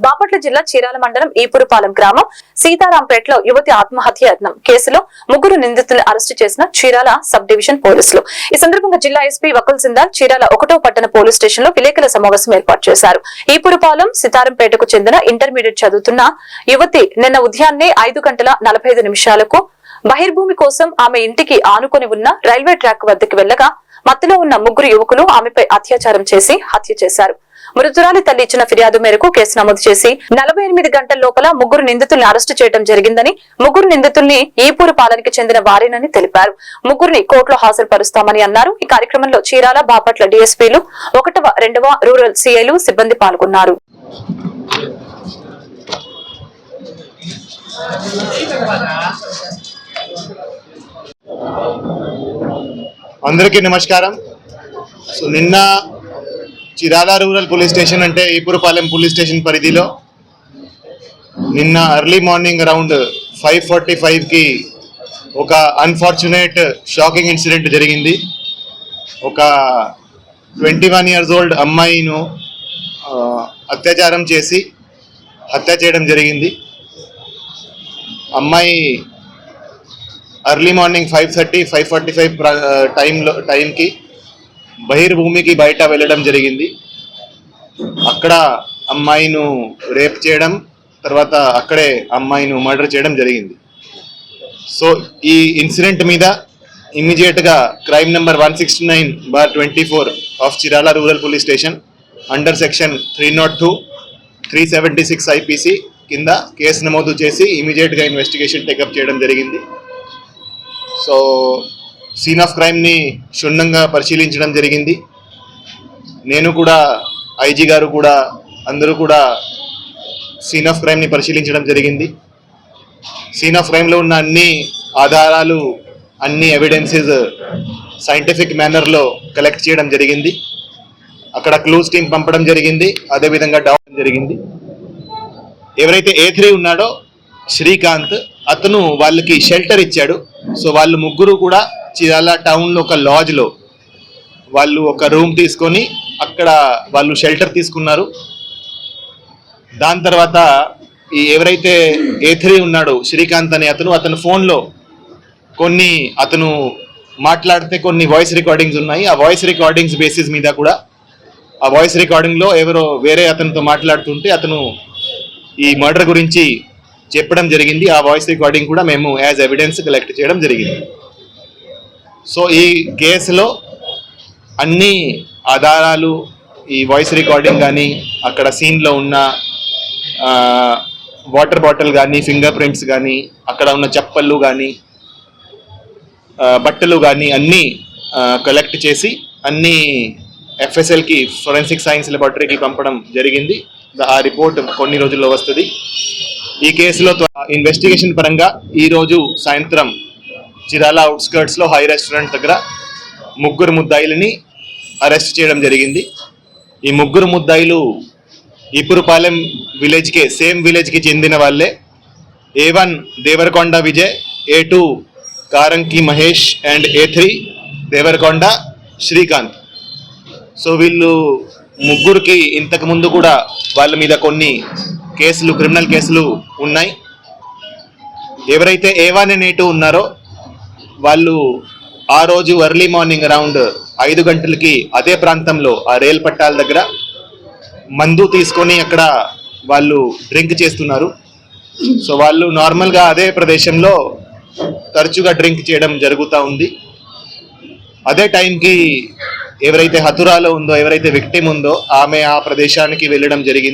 బాపట్ల జిల్లా చీరాల మండలం ఈపురుపాలెం గ్రామం సీతారాంపేటలో యువతి ఆత్మహత్య యత్నం కేసులో ముగ్గురు నిందితులను అరెస్టు చేసిన చీరాల సబ్ డివిజన్ పోలీసులు. ఈ సందర్భంగా జిల్లా ఎస్పీ వకుల్ సిందాల్ చీరాల ఒకటో పట్టణ పోలీస్ స్టేషన్లో విలేకరుల సమావేశం ఏర్పాటు చేశారు. ఈపురుపాలెం సీతారాంపేటకు చెందిన ఇంటర్మీడియట్ చదువుతున్న యువతి నిన్న ఉదయాన్నే ఐదు గంటల నలభై ఐదు నిమిషాలకు బహిర్భూమి కోసం ఆమె ఇంటికి ఆనుకొని ఉన్న రైల్వే ట్రాక్ వద్దకు వెళ్ళగా మత్తులో ఉన్న ముగ్గురు యువకులు ఆమెపై అత్యాచారం చేసి హత్య చేశారు. మృతురాలి తల్లి ఇచ్చిన ఫిర్యాదు మేరకు కేసు నమోదు చేసి నలభై ఎనిమిది గంటల లోపల ముగ్గురు నిందితుల్ని అరెస్టు చేయడం జరిగిందని ముగ్గురు నిందితుల్ని ఈపూరు పాలనకి చెందిన వారేనని తెలిపారు. ముగ్గురిని కోర్టులో హాజరుపరుస్తామని అన్నారు. ఈ కార్యక్రమంలో చీరాల బాపట్ల డీఎస్పీలు ఒకటవ రెండవ రూరల్ సీఐలు సిబ్బంది పాల్గొన్నారు. అందరికీ నమస్కారం. సో నిన్న చిరాల రూరల్ పోలీస్ స్టేషన్ అంటే ఈపురపాలెం పోలీస్ స్టేషన్ పరిధిలో నిన్న early morning around five forty ఫైవ్కి ఒక అన్ఫార్చునేట్ షాకింగ్ ఇన్సిడెంట్ జరిగింది. ఒక ట్వంటీ వన్ ఇయర్స్ ఓల్డ్ అమ్మాయిను అత్యాచారం చేసి హత్య చేయడం జరిగింది. అమ్మాయి early morning five thirty five forty five టైంలో టైంకి బహిర్భూమికి బయట వెళ్ళడం జరిగింది. అక్కడ అమ్మాయిను రేప్ చేయడం తర్వాత అక్కడే అమ్మాయిను మర్డర్ చేయడం జరిగింది. సో ఈ ఇన్సిడెంట్ మీద ఇమ్మీడియట్గా crime number one sixty nine bar twenty four of Chirala rural police station under section three not two three seventy six IPC కింద కేసు నమోదు చేసి ఇమీడియట్గా ఇన్వెస్టిగేషన్ టేకప్ చేయడం జరిగింది. సో సీన్ ఆఫ్ క్రైమ్ని క్షుణ్ణంగా పరిశీలించడం జరిగింది. నేను కూడా ఐజీ గారు కూడా అందరూ కూడా సీన్ ఆఫ్ క్రైమ్ని పరిశీలించడం జరిగింది. సీన్ ఆఫ్ క్రైమ్లో ఉన్న అన్ని ఆధారాలు అన్ని ఎవిడెన్సెస్ సైంటిఫిక్ మేనర్లో కలెక్ట్ చేయడం జరిగింది. అక్కడ క్లూస్ టీం పంపడం జరిగింది. అదేవిధంగా డౌన్ జరిగింది. ఎవరైతే ఏ త్రీ ఉన్నాడో శ్రీకాంత్ అతను వాళ్ళకి షెల్టర్ ఇచ్చాడు. సో వాళ్ళు ముగ్గురు కూడా చిరాల టౌన్లో ఒక లాడ్జ్లో వాళ్ళు ఒక రూమ్ తీసుకొని అక్కడ వాళ్ళు షెల్టర్ తీసుకున్నారు. దాని తర్వాత ఈ ఎవరైతే ఏ త్రీ ఉన్నాడో శ్రీకాంత్ అనే అతను అతని ఫోన్లో కొన్ని అతను మాట్లాడితే కొన్ని వాయిస్ రికార్డింగ్స్ ఉన్నాయి. ఆ వాయిస్ రికార్డింగ్స్ బేసిస్ మీద కూడా ఆ వాయిస్ రికార్డింగ్లో ఎవరో వేరే అతనితో మాట్లాడుతుంటే అతను ఈ మర్డర్ గురించి చెప్పడం జరిగింది. ఆ వాయిస్ రికార్డింగ్ కూడా మేము యాజ్ ఎవిడెన్స్ కలెక్ట్ చేయడం జరిగింది. సో ఈ కేసులో అన్ని ఆధారాలు ఈ వాయిస్ రికార్డింగ్ కానీ అక్కడ సీన్లో ఉన్న వాటర్ బాటిల్ కానీ ఫింగర్ ప్రింట్స్ కానీ అక్కడ ఉన్న చెప్పళ్ళు కానీ బట్టలు కానీ అన్నీ కలెక్ట్ చేసి అన్నీ ఎఫ్ఎస్ఎల్కి ఫొరెన్సిక్ సైన్స్ లెబార్టరీకి పంపడం జరిగింది. ఆ రిపోర్ట్ కొన్ని రోజుల్లో వస్తుంది. ఈ కేసులో ఇన్వెస్టిగేషన్ పరంగా ఈరోజు సాయంత్రం చిరాల అవుట్స్కర్ట్స్లో హై రెస్టారెంట్ దగ్గర ముగ్గురు ముద్దాయిలని అరెస్ట్ చేయడం జరిగింది. ఈ ముగ్గురు ముద్దాయిలు ఇపురుపాలెం విలేజ్కే సేమ్ విలేజ్కి చెందిన వాళ్ళే. A one Devarakonda Vijay A two కారంకి Mahesh and A three Devarakonda Srikanth. So వీళ్ళు ముగ్గురికి ఇంతకు ముందు కూడా వాళ్ళ మీద కొన్ని కేసులు క్రిమినల్ కేసులు ఉన్నాయి. ఎవరైతే A one and A two ఉన్నారో వాళ్ళు ఆ రోజు ఎర్లీ మార్నింగ్ అరౌండ్ ఐదు గంటలకి అదే ప్రాంతంలో ఆ రైలు పట్టాల దగ్గర మందు తీసుకొని అక్కడ వాళ్ళు డ్రింక్ చేస్తున్నారు. సో వాళ్ళు నార్మల్గా అదే ప్రదేశంలో తరచుగా డ్రింక్ చేయడం జరుగుతూ ఉంది. అదే టైంకి ఎవరైతే హతురాలో ఉందో ఎవరైతే విక్టిమ్ ఉందో ఆమె ఆ ప్రదేశానికి వెళ్ళడం జరిగింది.